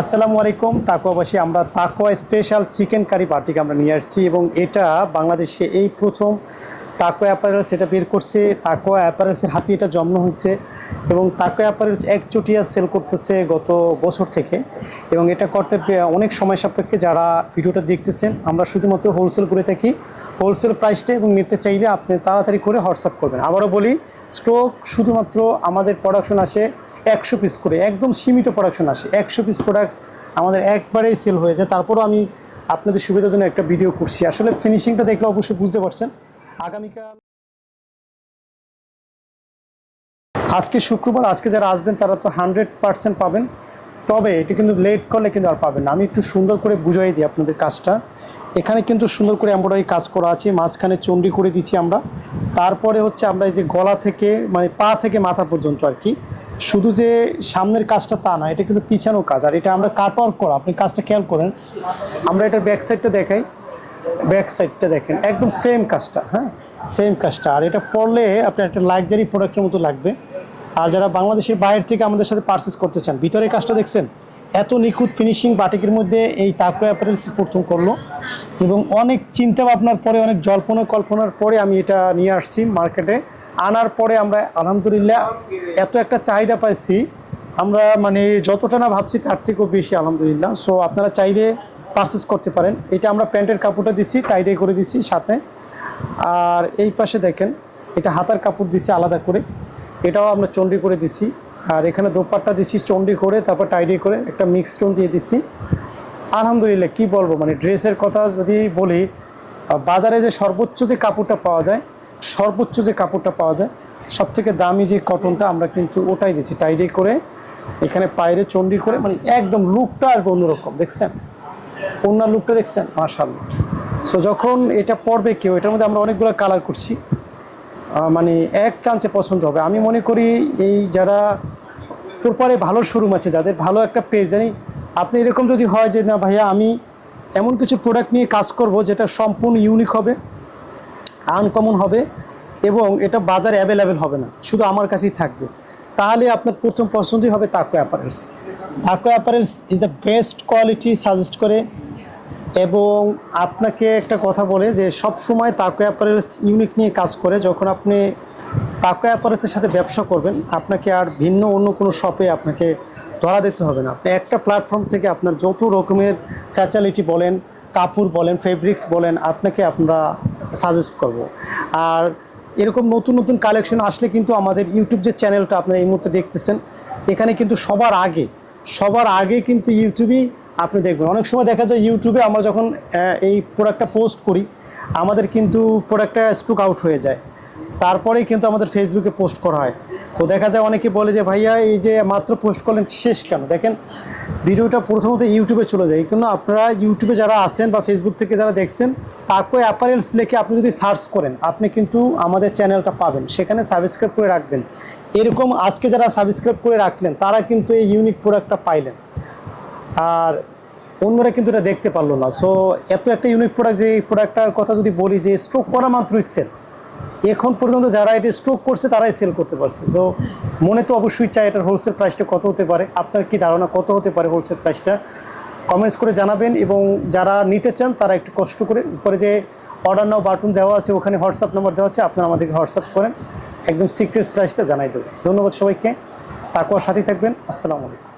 আসসালামু আলাইকুম তাকুয়াবাসী আমরা তাকুয়া স্পেশাল চিকেন কারি পার্টিকে আমরা নিয়ে আসছি এবং এটা বাংলাদেশে এই প্রথম তাকুয়া অ্যাপারেলস এটা বের করছে। তাকুয়া অ্যাপারেলসের হাতে এটা জন্ম হয়েছে এবং তাকুয়া অ্যাপারেলস একচটিয়া সেল করতেছে গত বছর থেকে এবং এটা করতে অনেক সময় সাপেক্ষে যারা ভিডিওটা দেখতেছেন, আমরা শুধুমাত্র হোলসেল করে থাকি। হোলসেল প্রাইসটা এবং নিতে চাইলে আপনি তাড়াতাড়ি করে হোয়াটসঅ্যাপ করবেন। আবারও বলি স্টক শুধুমাত্র আমাদের প্রোডাকশন আসে একশো পিস করে, একদম সীমিত প্রোডাকশন আসে। একশো পিস প্রোডাক্ট আমাদের একবারেই সেল হয়ে যায়। তারপরও আমি আপনাদের সুবিধার জন্য একটা ভিডিও করছি। আসলে ফিনিশিংটা দেখলে অবশ্যই বুঝতে পারছেন। আগামীকাল আজকে শুক্রবার, আজকে যারা আসবেন তারা তো হান্ড্রেড পার্সেন্ট পাবেন। তবে এটা কিন্তু লেট করলে কিন্তু আর পাবেন আমি একটু সুন্দর করে বুঝাই দিই আপনাদের কাজটা। এখানে কিন্তু সুন্দর করে এম্ব্রয়ডারি কাজ করা আছে। মাঝখানে চন্ডি করে দিছি আমরা। তারপরে হচ্ছে আমরা এই যে গলা থেকে মানে পা থেকে মাথা পর্যন্ত আর কি। শুধু যে সামনের কাজটা তা না, এটা কিন্তু পিছানো কাজ। আর এটা আমরা কাট ওয়ার্ক করা, আপনি কাজটা খেয়াল করেন। আমরা এটার ব্যাক সাইডটা দেখাই। ব্যাক সাইডটা দেখেন, একদম সেম কাজটা হ্যাঁ? সেম কাজটা। আর এটা পড়লে আপনার একটা লাক্সারি প্রোডাক্টের মতো লাগবে। আর যারা বাংলাদেশের বাইরে থেকে আমাদের সাথে পারচেস করতে চান, ভিতরে কাজটা দেখছেন? এত নিখুঁত ফিনিশিং বাটিকের মধ্যে এই তাকো অ্যাপারেলস প্রথম করল। এবং অনেক চিন্তা ভাবনার পরে, অনেক জল্পনা কল্পনার পরে আমি এটা নিয়ে আসছি মার্কেটে আনার পরে আমরা আলহামদুলিল্লাহ এত একটা চাহিদা পাইছি। আমরা মানে যতটা না ভাবছি তার থেকেও বেশি আলহামদুলিল্লাহ। সো আপনারা চাইলে পারচেস করতে পারেন। এটা আমরা প্যান্টের কাপড়টা দিছি টাইডে করে দিছি সাথে। আর এই পাশে দেখেন, এটা হাতার কাপড় দিছি আলাদা করে। এটাও আমরা চন্ডি করে দিছি। আর এখানে দোপাট্টা দিছি চন্ডি করে, তারপর টাইডি করে একটা মিক্স স্টোন দিয়ে দিছি। আলহামদুলিল্লাহ, কি বলব? মানে ড্রেসের কথা যদি বলি বাজারে যে সর্বোচ্চ যে কাপড়টা পাওয়া যায় সর্বোচ্চ যে কাপড়টা পাওয়া যায় সব থেকে দামি যে কটনটা আমরা কিন্তু ওটাই দিছি টাইডি করে, এখানে পায়রে চন্ডি করে মানে একদম লুকটা আর অন্যরকম, দেখছেন? ওনার লুকটা দেখছেন? মার্শাল্লাহ সো যখন এটা পড়বে কেউ, এটার মধ্যে আমরা অনেকগুলো কালার করছি মানে এক চান্সে পছন্দ হবে। আমি মনে করি এই যারা তোরপরে ভালো শোরুম আছে, যাদের ভালো একটা পেজ জানি, আপনি এরকম যদি হয় যে, না ভাইয়া, আমি এমন কিছু প্রোডাক্ট নিয়ে কাজ করব, যেটা সম্পূর্ণ ইউনিক হবে। আনকমন হবে এবং এটা বাজারে অ্যাভেলেবেল হবে না, শুধু আমার কাছেই থাকবে। তাহলে আপনার প্রথম পছন্দই হবে Taco apparels Taco apparels is the best quality suggest করে এবং আপনাকে একটা কথা বলে যে সব সময় তাকো অ্যাপারেলস ইউনিক নিয়ে কাজ করে, যখন আপনি তাকো অ্যাপারেলসের সাথে ব্যবসা করবেন, আপনাকে আর ভিন্ন অন্য কোনো শপে আপনাকে ধরা দিতে হবে না। আপনি একটা প্ল্যাটফর্ম থেকে আপনার যত রকমের ফ্যাসিলিটি বলেন, কাপড় বলেন ফেব্রিক্স বলেন, আপনাকে আমরা সাজেস্ট করব। আর এরকম নতুন নতুন কালেকশন আসলে কিন্তু আমাদের ইউটিউব যে চ্যানেলটা আপনারা এই মুহূর্তে দেখতেছেন, এখানে কিন্তু সবার আগে সবার আগে কিন্তু ইউটিউবেই আপনি দেখবেন। অনেক সময় দেখা যায় ইউটিউবে আমরা যখন এই প্রোডাক্টটা পোস্ট করি, আমাদের কিন্তু প্রোডাক্টটা স্টুক আউট হয়ে যায়। তারপরেই কিন্তু আমাদের ফেসবুকে পোস্ট করা হয়। তো দেখা যায় অনেকে বলে যে, ভাইয়া, এই যে মাত্র পোস্ট করলেন, শেষ কেন? দেখেন, ভিডিওটা প্রথমত ইউটিউবে চলে যায়। কিন্তু আপনারা ইউটিউবে যারা আছেন বা ফেসবুক থেকে যারা দেখছেন, তাকে অ্যাপারেলস লিখে আপনি যদি সার্চ করেন, আপনি কিন্তু আমাদের চ্যানেলটা পাবেন। সেখানে সাবস্ক্রাইব করে রাখবেন। এরকম আজকে যারা সাবস্ক্রাইব করে রাখলেন, তারা কিন্তু এই ইউনিক প্রোডাক্টটা পাইলেন। আর অন্যরা কিন্তু এটা দেখতে পারল না। সো এত একটা ইউনিক প্রোডাক্ট যে, এই প্রোডাক্টটার কথা যদি বলি যে স্ট্রোক করা মাত্রই সেল এখন পর্যন্ত যারা এটা স্ট্রোক করছে, তারাই সেল করতে পারছে। সো মনে তো অবশ্যই চাই এটার হোলসেল প্রাইসটা কত হতে পারে। আপনার কি ধারণা কত হতে পারে হোলসেল প্রাইসটা কমেন্টস করে জানাবেন এবং যারা নিতে চান, তারা একটু কষ্ট করে উপরে যে অর্ডার নাও বাটন দেওয়া আছে, ওখানে হোয়াটসঅ্যাপ নাম্বার দেওয়া আছে, আপনারা আমাদেরকে হোয়াটসঅ্যাপ করেন। একদম সিক্রেট প্রাইসটা জানাই দেবেন। ধন্যবাদ সবাইকে। তাকুয়ার সাথেই থাকবেন। আসসালামু আলাইকুম।